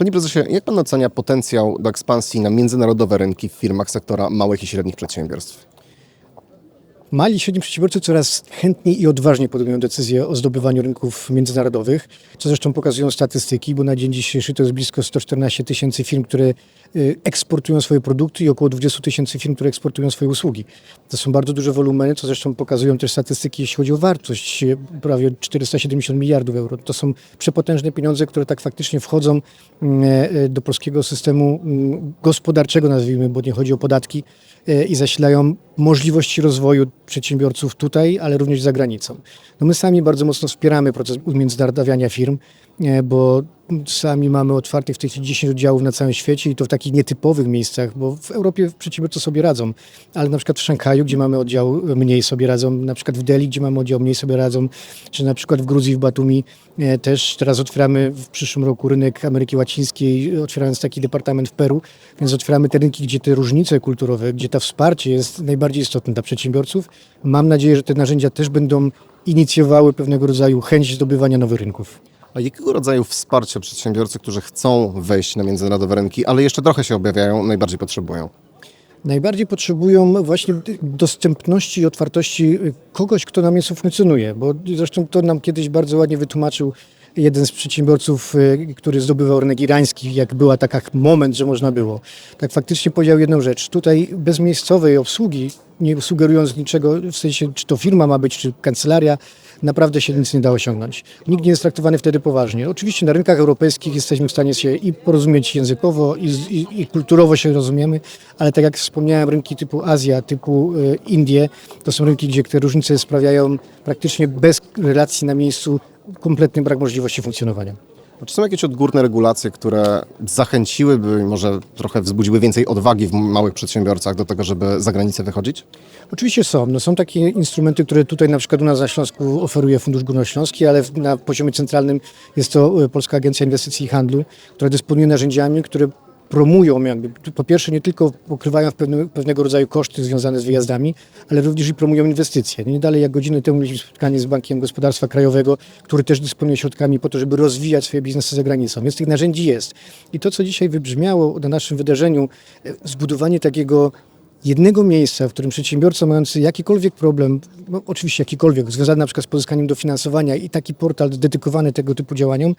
Panie prezesie, jak pan ocenia potencjał do ekspansji na międzynarodowe rynki w firmach sektora małych i średnich przedsiębiorstw? Mali i średni przedsiębiorcy coraz chętniej i odważniej podejmują decyzje o zdobywaniu rynków międzynarodowych, co zresztą pokazują statystyki, bo na dzień dzisiejszy to jest blisko 114 tysięcy firm, które y, eksportują swoje produkty i około 20 tysięcy firm, które eksportują swoje usługi. To są bardzo duże wolumeny, co zresztą pokazują też statystyki, jeśli chodzi o wartość, y, prawie 470 miliardów euro. To są przepotężne pieniądze, które tak faktycznie wchodzą e, do polskiego systemu gospodarczego, nazwijmy, bo nie chodzi o podatki, i zasilają możliwości rozwoju przedsiębiorców tutaj, ale również za granicą. No my sami bardzo mocno wspieramy proces umiędzynarodawiania firm, bo sami mamy otwartych w tej chwili 10 oddziałów na całym świecie i to w takich nietypowych miejscach, bo w Europie przedsiębiorcy sobie radzą, ale na przykład w Szanghaju, gdzie mamy oddział, mniej sobie radzą, na przykład w Delhi, gdzie mamy oddział, mniej sobie radzą, czy na przykład w Gruzji, w Batumi e, też teraz otwieramy w przyszłym roku rynek Ameryki Łacińskiej, otwierając taki departament w Peru, więc otwieramy te rynki, gdzie te różnice kulturowe, gdzie to wsparcie jest najbardziej istotne dla przedsiębiorców. Mam nadzieję, że te narzędzia też będą inicjowały pewnego rodzaju chęć zdobywania nowych rynków. A jakiego rodzaju wsparcia przedsiębiorcy, którzy chcą wejść na międzynarodowe rynki, ale jeszcze trochę się objawiają, najbardziej potrzebują? Najbardziej potrzebują właśnie dostępności i otwartości kogoś, kto na miejscu funkcjonuje, bo zresztą to nam kiedyś bardzo ładnie wytłumaczył jeden z przedsiębiorców, y, który zdobywał rynek irański, jak była taka moment, że można było. Tak faktycznie powiedział jedną rzecz. Tutaj bez miejscowej obsługi, nie sugerując niczego, w sensie czy to firma ma być, czy kancelaria, naprawdę się nic nie da osiągnąć. Nikt nie jest traktowany wtedy poważnie. Oczywiście na rynkach europejskich jesteśmy w stanie się i porozumieć językowo, i, i, i kulturowo się rozumiemy, ale tak jak wspomniałem, rynki typu Azja, typu y, Indie, to są rynki, gdzie te różnice sprawiają praktycznie bez relacji na miejscu kompletny brak możliwości funkcjonowania. A Czy są jakieś odgórne regulacje, które zachęciłyby, może trochę wzbudziły więcej odwagi w małych przedsiębiorcach do tego, żeby za granicę wychodzić? Oczywiście są. No są takie instrumenty, które tutaj na przykład u nas na Śląsku oferuje Fundusz Górnośląski, ale na poziomie centralnym jest to e, Polska Agencja Inwestycji i Handlu, która dysponuje narzędziami, które promują jakby, po pierwsze nie tylko pokrywają pewnego rodzaju koszty związane z wyjazdami, ale również i promują inwestycje. Nie dalej jak godzinę temu mieliśmy spotkanie z Bankiem Gospodarstwa Krajowego, który też dysponuje środkami po to, żeby rozwijać swoje biznesy za granicą. Więc tych narzędzi jest. I to, co dzisiaj wybrzmiało na naszym wydarzeniu, e, zbudowanie takiego jednego miejsca, w którym przedsiębiorca mający jakikolwiek problem, no oczywiście jakikolwiek, związany na przykład z pozyskaniem dofinansowania i taki portal dedykowany tego typu działaniom,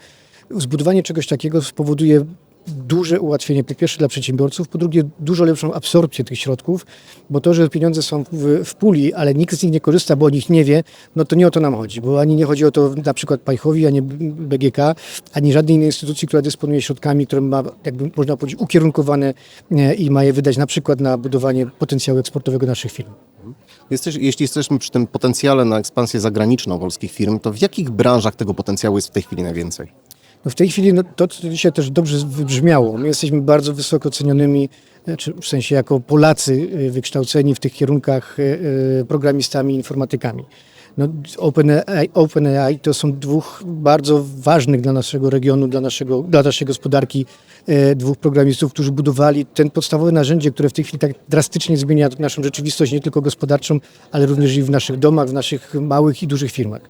zbudowanie czegoś takiego spowoduje duże ułatwienie, po pierwsze dla przedsiębiorców, po drugie dużo lepszą absorpcję tych środków, bo to, że pieniądze są w, w puli, ale nikt z nich nie korzysta, bo o nich nie wie, no to nie o to nam chodzi, bo ani nie chodzi o to na przykład Pajchowi, ani BGK, ani żadnej innej instytucji, która dysponuje środkami, które ma, jakby można powiedzieć, ukierunkowane e, i ma je wydać na przykład na budowanie potencjału eksportowego naszych firm. Jesteś, jeśli jesteśmy przy tym potencjale na ekspansję zagraniczną polskich firm, to w jakich branżach tego potencjału jest w tej chwili najwięcej? No w tej chwili no, to, co dzisiaj też dobrze wybrzmiało. My jesteśmy bardzo wysoko cenionymi, e, czy w sensie jako Polacy e, wykształceni w tych kierunkach e, e, programistami, informatykami. No, OpenAI, OpenAI to są dwóch bardzo ważnych dla naszego regionu, dla, naszego, dla naszej gospodarki, e, dwóch programistów, którzy budowali ten podstawowe narzędzie, które w tej chwili tak drastycznie zmienia naszą rzeczywistość, nie tylko gospodarczą, ale również i w naszych domach, w naszych małych i dużych firmach.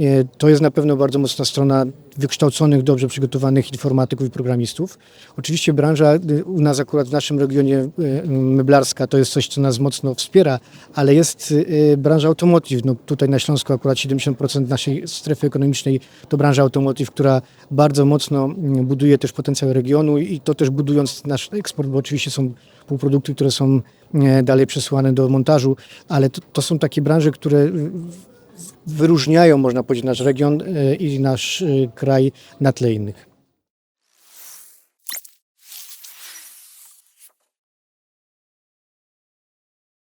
E, To jest na pewno bardzo mocna strona wykształconych, dobrze przygotowanych informatyków i programistów. Oczywiście branża y, u nas akurat w naszym regionie y, meblarska to jest coś, co nas mocno wspiera, ale jest y, branża automotive. No tutaj na Śląsku akurat 70% naszej strefy ekonomicznej to branża automotive, która bardzo mocno mm, buduje też potencjał regionu i to też budując nasz eksport, bo oczywiście są półprodukty, które są dalej przesyłane do montażu, ale to, to są takie branże, które wyróżniają, można powiedzieć, nasz region e, i nasz e, kraj na tle innych.